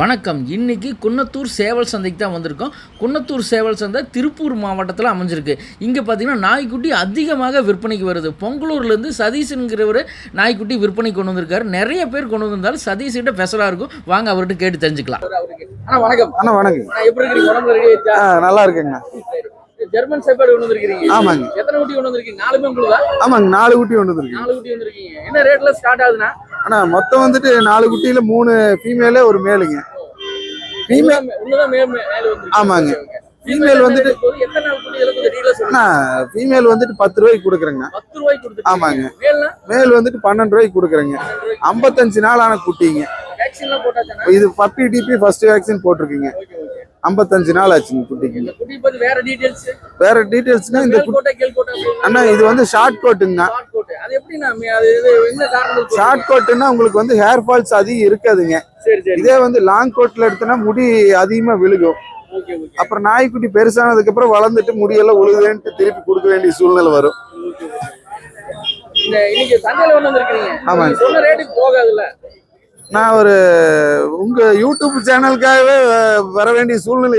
வணக்கம். இன்னைக்கு குன்னத்தூர் சேவல் சந்தைக்கு தான் வந்திருக்கோம். குன்னத்தூர் சேவல் சந்தை திருப்பூர் மாவட்டத்தில் அமைஞ்சிருக்கு. இங்கே பார்த்தீங்கன்னா நாய்க்குட்டி அதிகமாக விற்பனைக்கு வருது. பொங்கலூர்லேருந்து சதீஷ்ங்கிறவர் நாய்க்குட்டி விற்பனைக்கு கொண்டு வந்திருக்காரு. நிறைய பேர் கொண்டு வந்திருந்தாலும் சதீஷ்கிட்ட பெசலாக இருக்கும். வாங்க அவர்கிட்ட கேட்டு தெரிஞ்சுக்கலாம். அண்ணா வணக்கம். அண்ணா வணக்கம். அண்ணா எப்படி நல்லா இருக்குங்க ஜெர்மன் செப்பேடு கொண்டு வந்திருக்கீங்க ஆமாங்க. எத்தனை குட்டி கொண்டு வந்திருக்கீங்க? நாலுமே உங்களுக்கு? ஆமாங்க நாலு குட்டி ஒன்று இருக்கு நாலு குட்டி வந்திருக்கீங்க. என்ன ரேட்ல ஸ்டார்ட் ஆகுதுண்ணா? அண்ணா மொத்தம் வந்துட்டு நாலு குட்டியில மூணு ஃபீமேலு ஒரு மேலுங்க ஃபீமேல். ஆமாங்க. Female வந்துட்டு- ஃபீமேல் வந்துட்டு பத்து ரூபாய்க்கு கொடுக்குறேங்க பத்து ரூபாய்க்கு ஆமாங்க. மேல் வந்துட்டு பன்னெண்டு ரூபாய்க்கு கொடுக்குறேங்க. ஐம்பத்தஞ்சு நாள் ஆன குட்டிங்க இது பப்பி டிபி ஃபர்ஸ்ட் வேக்சின் போட்டிருக்கீங்க. ஐம்பத்தஞ்சு நாள் ஆச்சுங்க குட்டிக்கு. வேற டீடைல்ஸ் வேற டீட்டெயில்ஸ்னா இந்த அண்ணா இது வந்து ஷார்ட் கோட்டுங்க ஷார்ட் கோட்டுன்னா உங்களுக்கு வந்து ஹேர் ஃபால்ஸ் அதிகம் இருக்காதுங்க. இதே வந்து லாங் கோட்ல எடுத்தோன்னா முடி அதிகமா விழுகும். அப்புறம் நாய்க்குட்டி பெருசானதுக்கு அப்புறம் வளர்ந்துட்டு முடியெல்லாம் உழுகுதுன்ட்டு திருப்பி கொடுக்க வேண்டிய சூழ்நிலை வரும். ஆமாங்க. நீங்க சொன்ன ரேட்டுக்கு போகாதுல்ல நான் ஒரு உங்க யூடியூப் சேனலுக்காகவே வர வேண்டிய சூழ்நிலை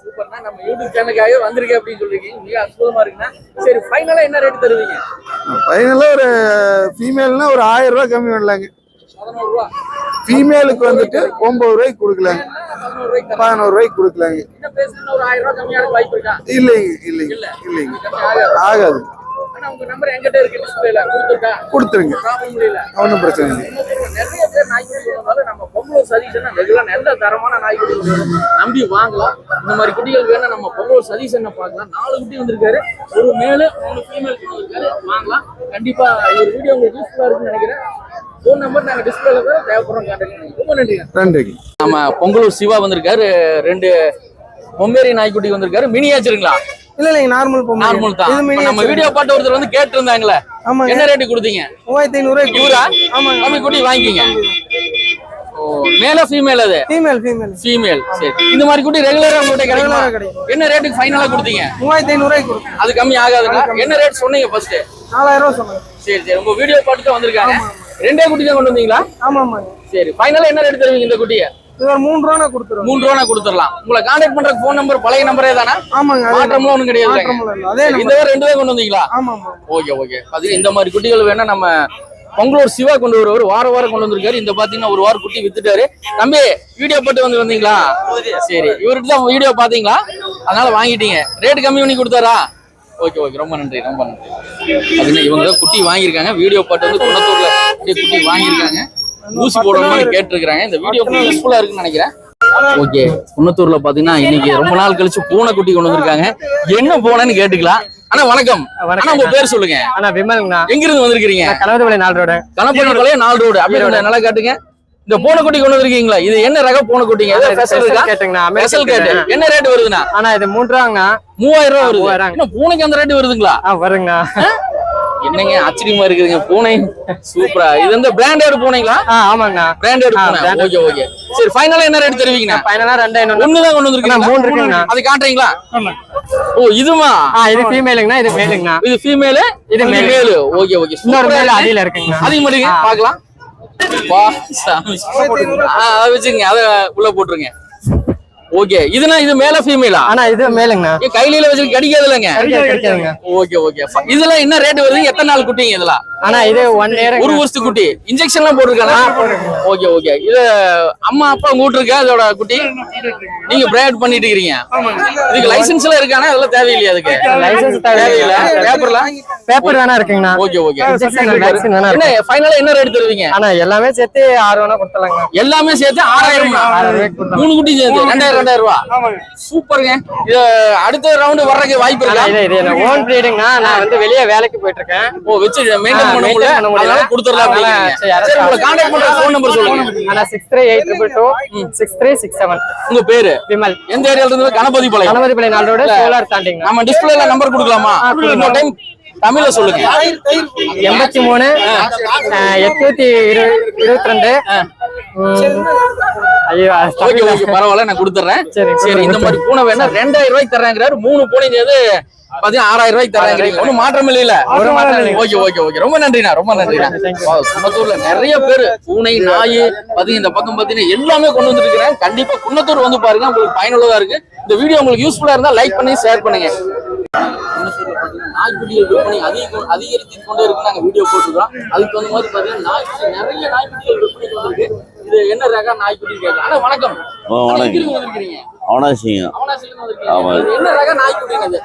சூப்பர்ண்ணா. நம்ம யூடியூப் சேனலுக்காக வந்திருக்கேன் அப்படின்னு சொல்லிருக்கீங்க. மிக அற்புதமா இருக்குண்ணா. சரி ஃபைனலா என்ன ரேட் தருவீங்க? ஃபைனலாக ஒரு ஃபீமேல்னா ஒரு ஆயிரம் ரூபாய் கம்மி பண்ணலாங்க. ஃபீமேலுக்கு வந்துட்டு ஒன்பது ரூபாய்க்கு கொடுக்கலாங்க. பதினோரு ரூபாய்க்கு கொடுக்கலாங்க. இல்லைங்க இல்லைங்க இல்ல. இல்லைங்க. ஆகாது. கொடுத்துருங்க. ப்ராப்ளம் இல்ல ஒன்றும் பிரச்சனை இல்லை. நிறைய பேர் நாய்க்குட்டி வந்தாலும் நம்ம பொங்கலூர் சதீஷன் ரெகுலர் நல்ல தரமான நாய்க்குட்டி வரும். நம்பி வாங்கலாம். இந்த மாதிரி குட்டிகள் வேணா நம்ம பொங்கலூர் சதீஷனை பார்க்கலாம். நாலு குட்டி வந்திருக்காரு. ஒரு மேலு மூணு ஃபீமேல் குட்டி வந்திருக்காரு. வாங்கலாம். கண்டிப்பா ஒரு வீடியோ உங்களுக்கு யூஸ்ஃபுல்லா இருக்குன்னு நினைக்கிறேன். ஃபோன் நம்பர் நாங்க டிஸ்பிளேல தான் தேவைப்படுறோம் கான்டாக்ட் பண்ணுங்க ரொம்ப நன்றிங்க நன்றிங்க. நம்ம பொங்கலூர் சிவா வந்திருக்காரு. ரெண்டு பொம்பேரி நாய்க்குட்டி வந்திருக்காரு. மினியாச்சுங்களா இல்ல இல்லைங்க நார்மல் பொம்மை. நார்மல் தான். நம்ம வீடியோ பாட்டு ஒருத்தர் வந்து கேட்டு இருந்தாங்களே ஆமாங்க. என்ன ரேட்டு கொடுத்தீங்க? மூவாயிரத்தி ஐநூறு இவரா? ஆமாங்க. கம்மி குட்டி வாங்கிக்கிங்க மேல ஃபீமேல் அது? ஃபீமேல் ஃபீமேல் ஃபீமேல் சரி. இந்த மாதிரி குட்டி ரெகுலரா உங்ககிட்ட கிடைக்குமா. என்ன ரேட்டுக்கு ஃபைனலா கொடுத்தீங்க? மூவாயிரத்தி ஐநூறு கொடுக்கும் அது கம்மி ஆகாதுங்களா? என்ன ரேட் சொன்னீங்க ஃபர்ஸ்ட் நாலாயிரம் ரூபா சொன்னாங்க. சரி சரி. உங்க வீடியோ பாட்டு தான் வந்திருக்காங்க ரெண்டே குட்டி தான் கொண்டு வந்தீங்களா? ஆமா ஆமாங்க. சரி. ஃபைனலா என்ன ரேட் தருவீங்க இந்த குட்டியை? இது மூணு ரூபா நான் கொடுத்துருவேன் மூணு ரூபா கொடுத்துடலாம். உங்களை கான்டாக்ட் பண்ற ஃபோன் நம்பர் பழைய நம்பரே தானா? ஆமாங்க மாற்றம்லாம் ஒண்ணும் கிடையாது. இந்த ரெண்டு தான் கொண்டு வந்தீங்களா? ஆமா ஓகே ஓகே. இந்த மாதிரி குட்டிகள் வேணா நம்ம பொங்கலூர் சிவா கொண்டு வருவார். வார வாரம் கொண்டு வந்திருக்காரு. இந்த பாத்தீங்கன்னா ஒரு வாரம் குட்டி வித்துட்டாரு. தம்பி வீடியோ போட்டு வந்து வந்தீங்களா? சரி. இவர்கிட்ட தான் வீடியோ பாத்தீங்களா அதனால வாங்கிட்டீங்க. ரேட் கம்மி பண்ணி கொடுத்தாரா? Okay okay. ரொம்ப நன்றி ரொம்ப நன்றி. பாத்தீங்கன்னா இவங்க குட்டி வாங்கியிருக்காங்க. வீடியோ பாட்டு வந்து குணத்தூர்ல குட்டி குட்டி வாங்கியிருக்காங்க. ஊசி போடணும்னு கேட்டிருக்காங்க இந்த வீடியோ யூஸ்ஃபுல்லா இருக்குன்னு நினைக்கிறேன். ஓகே குன்னத்தூர்ல பாத்தீங்கன்னா இன்னைக்கு ரொம்ப நாள் கழிச்சு பூனை குட்டி கொண்டு வந்திருக்காங்க. என்ன பூனைன்னு கேட்டுக்கலாம். அண்ணா வணக்கம். அண்ணா உங்க பேர் சொல்லுங்க. அண்ணா விமல்ங்கண்ணா. எங்க இருந்து வந்திருக்கீங்க கலவரப்பள்ளி நாலு ரோடு. கணப்பட்டி பாளையம் நாலு ரோடு கொஞ்சம் நல்லா காட்டுங்க. இந்த பூனை குட்டி கொண்டு வந்திருக்கீங்களா? இது என்ன ரக பூனை குட்டிங்க ஏதோ ஸ்பெஷல் கேட்டு. என்ன ரேட் வருதுண்ணா? அண்ணா இது மூணு ரூபாங்கண்ணா மூவாயிரம் ரூபாய் வருது. பூனைக்கு அந்த ரேட் வருதுங்களா? வருங்கண்ணா. என்னங்க ஆச்சரியமா இருக்குதுங்க பூனை. சூப்பரா. இது வந்து பிராண்டட் பூனைங்களா? ஆ ஆமாங்கண்ணா. பிராண்டட் பூனை. Okay okay. சரி ஃபைனலா என்ன ரேட் தருவீங்கண்ணா? ஃபைனலா ரெண்டு ஐநூறு. ஒண்ணுதான் கொண்டு வந்திருக்கீங்க மூணு இருக்குங்கண்ணா. அது காட்டுறீங்களா? ஓ இதுமா ஆ இது ஃபீமேலுங்கண்ணா இது மேலுங்கண்ணா இது ஃபீமேல் இது. மேல் ஓகே ஓகே. இன்னொரு மேல அடியில இருக்குங்கண்ணா. அதிக மாட்டீங்க பார்க்கலாம். வா சாமி. ஆ அதை வச்சுங்க அதை உள்ள போட்டுருங்க. ஓகே இதுனா இது மேல ஃபீமேலா அண்ணா இது மேலுங்கண்ணா ஏன் கையில வச்சு கடிக்காது இல்லைங்க ஓகே ஓகே இதெல்லாம் என்ன ரேட் வருது? எத்தனை நாள் குட்டிங்க இதெல்லாம் அண்ணா இது ஒன் இயர் ஒரு வருஷத்து குட்டி. இன்ஜெக்ஷன் எல்லாம் போட்டிருக்காங்க ஓகே ஓகே இது அம்மா அப்பா உங்க இருக்கா அதோட குட்டி நீங்க பிரைவேட் பண்ணிட்டு இருக்கீங்க இதுக்கு லைசென்ஸ் எல்லாம் இருக்கானா? அதெல்லாம் தேவையில்லையா அதுக்கு? லைசன்ஸ் தேவையில்ல. பேப்பர்லாம் பேப்பர் வேணா இருக்குங்கண்ணா? ஓகே ஓகே என்ன ஃபைனலா என்ன ரேட் தருவீங்க? அண்ணா எல்லாமே சேர்த்து ஆறு வேணா கொடுத்துலாங்க எல்லாமே சேர்த்து ஆறாயிரம். மூணு குட்டி சேர்த்து. ரெண்டாயிரம் ரெண்டாயிரம் ரூபா சூப்பருங்க. இது அடுத்த ரவுண்ட் வர்றதுக்கு வாய்ப்பு இருக்கா? இது இது ஓன் ப்ரீடுங்கண்ணா நான் வந்து வெளியே வேலைக்கு போயிட்டு இருக்கேன். ஓ வச்சு மெயின்டைன் ஆ, பண்ண முடியல. அதனால கொடுத்துடலாம். சரி, உங்களை பண்ற ஃபோன் நம்பர் சொல்லுங்க. அண்ணா six three eight triple two six three six seven உங்க பேரு? விமல். எந்த ஏரியால இருந்து கணபதி பாளையம் கணபதி சோலார் நம்ம டிஸ்பிளேல நம்பர் கொடுக்கலாமா. இன்னொரு டைம் தமிழ்ல சொல்லுங்க. எண்பத்தி மூணு எட்நூத்தி இரு இருபத்தி ரெண்டு ஐயோ ஓகே ஓகே பரவாயில்ல நான் கொடுத்துறேன். சரி, இந்த மாதிரி பூனை வேணா ரெண்டாயிரம் ரூபாய்க்கு தர்றாங்கிறாரு மூணு பூனை சேர்ந்து பாத்தீங்கன்னா ஆறாயிரம் ரூபாய்க்கு தர்றாங்க. ஒன்றும் மாற்றம் இல்ல ஒரு மாற்றம் இல்லை. ஓகே ஓகே ஓகே ரொம்ப நன்றிண்ணா ரொம்ப நன்றிண்ணா. குன்னத்தூர்ல நிறைய பேர் பூனை நாய் பாத்தீங்க இந்த பக்கம் பாத்தீங்கன்னா எல்லாமே கொண்டு வந்துருக்கிறேன். கண்டிப்பா குன்னத்தூர் வந்து பாருங்க உங்களுக்கு பயனுள்ளதா இருக்கு. இந்த வீடியோ உங்களுக்கு யூஸ்ஃபுல்லா இருந்தா லைக் பண்ணி ஷேர் பண்ணுங்க. விற்பனை அதிக அதிகரித்து கொண்டே இருக்கு நாங்க வீடியோ போட்டுக்கிறோம் அதுக்கு தகுந்த மாதிரி பாத்தீங்கன்னா நாய்க்குட்டி நிறைய நாய்க்குட்டிகள் விற்பனை வந்திருக்கு. இது என்ன ரக நாய்க்குட்டி கேட்கலாம் ஆனா வணக்கம். அவனாசிங்க அவனாசிலிருந்து வந்திருக்கீங்க. ஆமா. இது என்ன ரக நாய்க்குட்டிங்க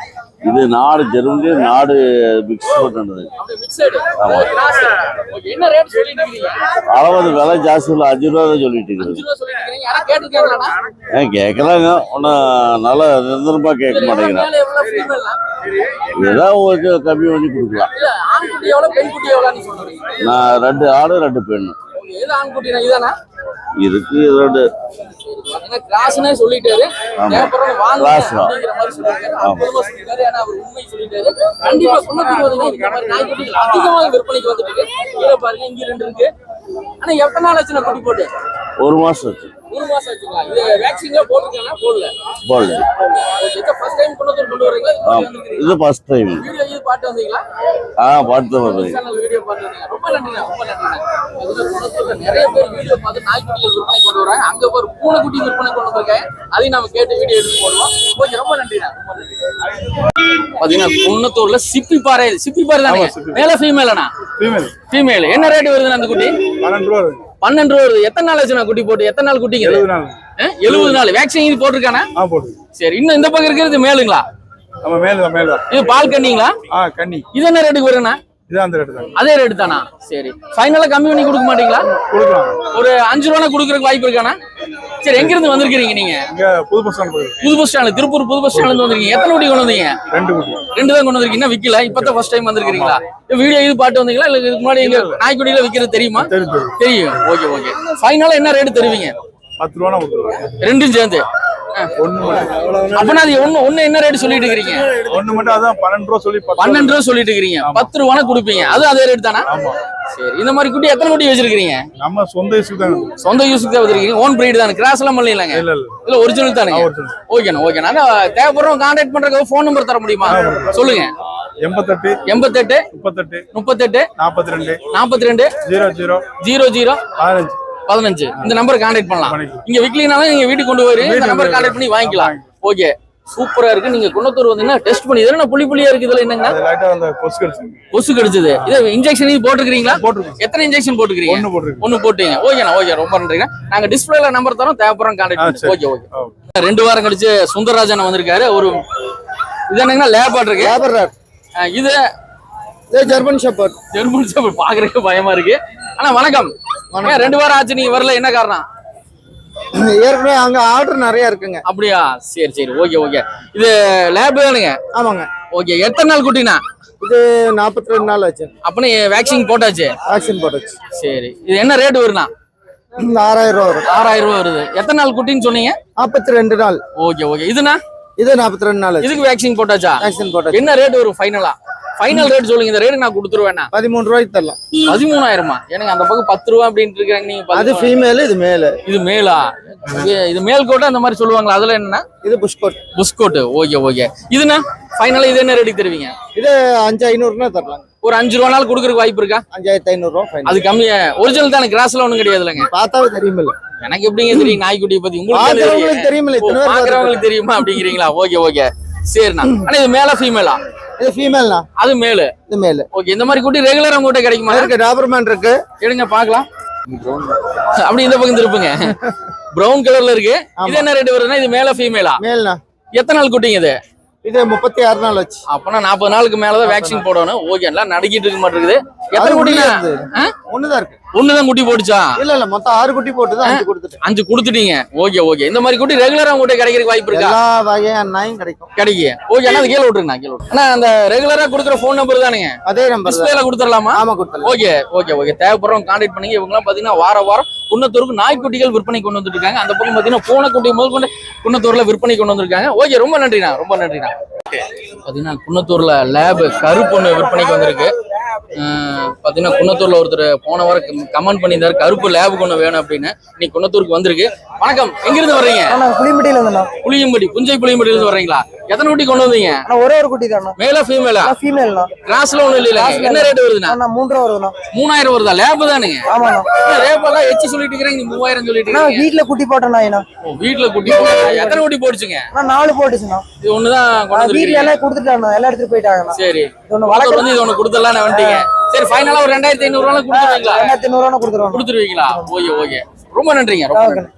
இது நாடு ஜெர்மனி நாடு மிக்ஸ் பண்ணது என்ன ரேட் சொல்லிட்டு இருக்கீங்க? அளவது விலை ஜாஸ்தி இல்லை அஞ்சு ரூபா தான் சொல்லிட்டு ஏன் கேட்கறாங்க. ஒன்றும் நல்லா நிரந்தரமா கேட்க மாட்டேங்கிறான். ஏதாவது ஒரு கம்மி பண்ணி கொடுக்கலாம். நான் ரெண்டு ஆடு ரெண்டு பெண்ணு. எது ஆண்குட்டினா இதானா? இருக்கு பாத்தீங்கன்னா கிராஸ்னே சொல்லிட்டாரு. அப்புறம் வாங்க. அப்படிங்கிற மாதிரி சொல்லிட்டாரு. ஏன்னா அவர் உண்மை சொல்லிட்டாரு. கண்டிப்பா குன்னத்தூர் வந்து இந்த மாதிரி நாய்க்குட்டிகள் அதிகமாக விற்பனைக்கு வந்துட்டு இருக்கு. பாருங்க இங்க ரெண்டு இருக்கு. ஆனா எத்தனை நாள் ஆச்சு நான் குட்டி போட்டு? ஒரு மாசம் ஆச்சு. ஒரு மாசம் ஆச்சுங்களா? இது போடல. போல்டு ஃபர்ஸ்ட் டைம் கொண்டு வரீங்களா? இது ஃபர்ஸ்ட் டைம் பாட்டு வந்தீங்களா? ஆ தான் வீடியோ வந்தீங்க ரொம்ப ரொம்ப நிறைய பேர் வீடியோ பார்த்து நாய்க்குட்டிகள் விற்பனை கொண்டு வராங்க. அங்க ஒரு பூனைக்குட்டி விற்பனை கொண்டு வந்திருக்காங்க. அதையும் நம்ம கேட்டு வீடியோ எடுத்து போடுவோம். ரொம்ப நன்றிண்ணா ரொம்ப நன்றி பாத்தீங்கன்னா குன்னத்தூர்ல சிப்பி பாறை சிப்பி பாறை தானே? மேல ஃபீமேலண்ணா ஃபீமேல் ஃபீமேல் என்ன ரேட் வருதுண்ணா அந்த குட்டி? பன்னெண்டு ரூபா வருது. பன்னெண்டு ரூபா வருது. எத்தனை நாள் ஆச்சுண்ணா குட்டி போட்டு? எத்தனை நாள் குட்டிங்க எழுபது நாள். வேக்சின் இது போட்டிருக்கானா? சரி இன்னும் இந்த பக்கம் இருக்கிறது மேலுங்களா? நம்ம மேல மேல இது பால் கண்ணிங்களா? ஆ கன்னி இது என்ன ரேட்டுக்கு வருங்கண்ணா? அந்த ரேட்டு தான். அதே ரேட்டு தானா? சரி. ஃபைனலா கம்மி பண்ணி கொடுக்க மாட்டீங்களா? கொடுக்கலாம். ஒரு அஞ்சு ரூபா கொடுக்கறதுக்கு வாய்ப்பு இருக்கானா சரி எங்க இருந்து வந்திருக்கீங்க நீங்க? இங்க புது பஸ் ஸ்டாண்ட் புது பஸ் ஸ்டாண்ட் திருப்பூர் புது பஸ் ஸ்டாண்ட்ல இருந்து வந்திருக்கீங்க. எத்தனை குட்டி கொண்டு வந்தீங்க? ரெண்டு குட்டி. ரெண்டு தான் கொண்டு வந்திருக்கீங்க. விக்கல. இப்பதான் ஃபர்ஸ்ட் டைம் வந்திருக்கீங்களா வீடியோ இது பாட்டு வந்தீங்களா? இல்ல இதுக்கு முன்னாடி எங்க நாய்க்குட்டியில விக்கிறது தெரியுமா? தெரியும் ஓகே ஓகே. ஃபைனலா என்ன ரேட் தருவீங்க? பத்து ரூபா. ரெண்டும் சேர்ந்து. அப்பனா அது ஒண்ணு ஒண்ணு என்ன ரேட் சொல்லிட்டு இருக்கீங்க ஒண்ணு மட்டும் அதான் பன்னெண்டு ரூபா சொல்லி பத்து பன்னெண்டு ரூபா. சொல்லிட்டு இருக்கீங்க பத்து ரூபா கொடுப்பீங்க. அது அதே ரேட் தானா? சரி இந்த மாதிரி குட்டி எத்தனை குட்டி வச்சிருக்கீங்க நம்ம சொந்த தான். சொந்த யூஸுக்கு தான் வச்சிருக்கீங்க. ஓன் பிரீடு தானே? கிராஸ் எல்லாம் பண்ணலாங்க இல்ல இல்ல. இல்ல ஒரிஜினல் தானே. ஓகேண்ணா ஓகேண்ணா தேவைப்படுறோம் கான்டாக்ட் பண்றதுக்கு ஃபோன் நம்பர் தர முடியுமா? சொல்லுங்க. எண்பத்தெட்டு எண்பத்தெட்டு முப்பத்தெட்டு முப்பத்தெட்டு நாற்பத்தி ரெண்டு நாற்பத்தி ரெண்டு ஜீரோ ஜீரோ ஜீரோ ஜீரோ பதினஞ்சு. பதினஞ்சு. இந்த நம்பர் கான்டாக்ட் பண்ணலாம். இங்க விக்கலினாலும் நீங்க வீட்டுக்கு கொண்டு போய் இந்த நம்பர் கான்டாக்ட் பண்ணி வாங்கிக்கலாம். ஓகே. சூப்பரா இருக்கு. நீங்க குன்னத்தூர் வந்தீங்கன்னா டெஸ்ட் பண்ணி இதெல்லாம் புளி புளியா இருக்கு இதுல என்னங்க? அது லைட்டா அந்த கொசு கடிச்சு கொசு கடிச்சது. இது இன்ஜெக்ஷன் இது போட்டுக்கிறீங்களா போட்டிருக்கோம். எத்தனை இன்ஜெக்ஷன் போட்டுக்கிறீங்க ஒண்ணு போட்டீங்க. ஓகேண்ணா ஓகே. ரொம்ப நன்றிங்க. நாங்க டிஸ்பிளேல நம்பர் தரோம். தேவைப்படுறோம் கான்டாக்ட். Okay okay. ரெண்டு வாரம் கழிச்சு சுந்தரராஜன் வந்திருக்காரு. ஒரு இது என்னங்கன்னா லேபாட் இருக்கு. ஆ, இது ஜெர்மன் ஷெப்பர்ட். German shepherd. பாக்குறதுக்கு பயமா இருக்கு. ஆனா வணக்கம். ரெண்டு வாரம் ஆச்சு நீங்க வரல என்ன காரணம்? ஏற்கனவே அங்க ஆர்டர் நிறைய இருக்குங்க. அப்படியா? சரி சரி. Okay okay. இது லேப் தானுங்க? ஆமாங்க. ஓகே. எத்தனை நாள் குட்டினா? இது நாற்பத்தி ரெண்டு நாள் ஆச்சு. அப்பனே வேக்சின் போட்டாச்சு? வேக்சின் போட்டாச்சு. சரி. இது என்ன ரேட் வருண்ணா? ஆறாயிரம் ரூபா வரும். ஆறாயிரம் ரூபாய் வருது. எத்தனை நாள் குட்டின்னு சொன்னீங்க? நாற்பத்தி ரெண்டு நாள். Okay okay. இதுனா இது நாற்பத்தி ரெண்டு நாள் இதுக்கு வேக்சின் போட்டாச்சா? வேக்சின் போட்டாச்சு. என்ன ரேட் வரும் ஃபைனலா ஃபைனல் ரேட் சொல்லுங்க இந்த ரேட் நான் கொடுத்துருவேண்ணா. பதிமூணு ரூபாய்க்கு தரலாம். பதிமூணாயிரமா? எனக்கு அந்த பக்கம் பத்து ரூபா அப்படின்ட்டு இருக்காங்க நீங்க அது. ஃபீமேல் இது மேல் இது மேலா இது- மேல் கோட்டை அந்த மாதிரி சொல்லுவாங்களா? அதுல என்னன்னா இது புஷ்கோட் புஸ்கோட்டு ஓகே ஓகே. இதுனா ஃபைனலா இது என்ன ரேட்டுக்கு தருவீங்க? இது அஞ்சு ஐநூறுனா தரலாம் ஒரு அஞ்சு ரூபா நாள் கொடுக்கறதுக்கு வாய்ப்பு இருக்கா? அஞ்சாயிரத்தி ஐநூறுரூவா ஃபைன் அது கம்மியா ஒரிஜினல் தானே கிராஸ்ல ஒண்ணும் கிடையாதுலங்க பார்த்தாவே தெரியுமில்ல. எனக்கு எப்படிங்க தெரியும் நாய்க்குட்டியை பத்தி? உங்களுக்கு. தெரியுமில்ல பாக்குறவங்களுக்கு தெரியுமா அப்படிங்கிறீங்களா? Okay okay. சரிண்ணா. ஆனா இது மேல ஃபீமேலா இது ஃபீமேல்னா அது மேலு இது மேல் ஓகே இந்த மாதிரி குட்டி ரெகுலரா உங்ககிட்ட கிடைக்குமா? இருக்கு டாபர்மேன் இருக்கு. எடுங்க பார்க்கலாம். அப்படி இந்த பக்கம் திருப்புங்க. பிரவுன் கலர்ல இருக்கு. இது என்ன ரேட் வருதுன்னா இது மேல ஃபீமேலா மேல்னா எத்தனை நாள் குட்டிங்க இது? இது முப்பத்தி ஆறு நாள் ஆச்சு. அப்பனா நாற்பது நாளுக்கு மேலதான் வேக்சின் போடணும். ஓகே எல்லாம் நடுக்கிட்டு இருக்க மாட்டேங்குது. எத்தனை குட்டிங்க? ஒண்ணுதான் இருக்கு. ஒண்ணுதான் குட்டி போட்டுச்சா? இல்ல இல்ல மொத்தம் ஆறு குட்டி போட்டு அஞ்சு கொடுத்துட்டேன். அஞ்சு கொடுத்துட்டீங்க. ஓகே ஓகே இந்த மாதிரி குட்டி ரெகுலரா உங்ககிட்ட கிடைக்கிறதுக்கு வாய்ப்பு இருக்கா? எல்லா வகையான நாயும் கிடைக்கும். கிடைக்கும் ஓகே அண்ணா அது கீழே விட்டுருங்க கீழே அண்ணா அந்த ரெகுலரா கொடுக்குற ஃபோன் நம்பர் தானுங்க. அதே நம்பர் டிஸ்பிளேல கொடுத்துடலாமா? ஆமா கொடுத்தலாம் ஓகே ஓகே ஓகே தேவைப்படுறவங்க கான்டாக்ட் பண்ணீங்க. இவங்கலாம் பாத்தீங்கன்னா வார வாரம் குன்னத்தூருக்கு நாய்க்குட்டிகள் விற்பனை கொண்டு வந்துட்டு இருக்காங்க அந்த பக்கம் பாத்தீங்கன்னா பூனைக்குட்டி முதல் கொண்டு குன்னத்தூர்ல விற்பனை கொண்டு வந்திருக்காங்க. ஓகே ரொம்ப நன்றிண்ணா ரொம்ப நன்றிண்ணா. பாத்தீங்கன்னா குன்னத்தூர்ல லேப் கருப்பு ஒன்று விற்பனைக்கு வந்திருக்கு. அஹ் பாத்தீங்கன்னா குன்னத்தூர்ல ஒருத்தர் போன வாரம் கமெண்ட் பண்ணியிருந்தாரு கருப்பு லேபுக்கு ஒன்று வேணும் அப்படின்னு. இன்னைக்கு குன்னத்தூருக்கு வந்திருக்கு. வணக்கம். எங்கிருந்து வர்றீங்க? புளியம்பட்டியில இருந்தண்ணா புளியம்படி புஞ்சை புளியம்படியில இருந்து வர்றீங்களா? எத்தனை குட்டி கொண்டு வந்தீங்க? ஒரே ஒரு குட்டி தான்ண்ணா மேலா ஃபீமேலா ஃபீமேல்ண்ணா கிராஸ்ல ஒண்ணும் இல்ல என்ன ரேட் வருதுண்ணா? மூன்று வருதுண்ணா. மூணாயிரம் வருதா? லேப் தானுங்க. ஆமாண்ணா. லேப் எல்லாம் எச்சு சொல்லிட்டு இருக்கிறேன். நீங்க மூவாயிரம் சொல்லிட்டு வீட்டுல குட்டி போட்டேண்ணா ஓ, வீட்டுல குட்டி போட்டா- எத்தனை குட்டி போட்டுச்சுங்க? அண்ணா நாலு போட்டுச்சுண்ணா. இது ஒண்ணுதான் வந்திருக்கீங்க. எல்லாம் கொடுத்துட்டாண்ணா. எல்லாம் எடுத்துட்டு போயிட்டாங்கண்ணா. சரி. ஒண்ணு வழக்கு வளர்க்க வந்து இது ஒண்ணு கொடுத்துடலாம் வந்துட்டீங்க. சரி ஃபைனலா ஒரு ரெண்டாயிரத்தி ஐநூறு ரூபாய் கொடுத்துருவீங்களா? ரெண்டாயிரத்தி ஐநூறுவா கொடுத்துருவாங்க. கொடுத்துருவீங்களா? Okay okay. ரொம்ப நன்றிங்க ரொம்ப நன்றி.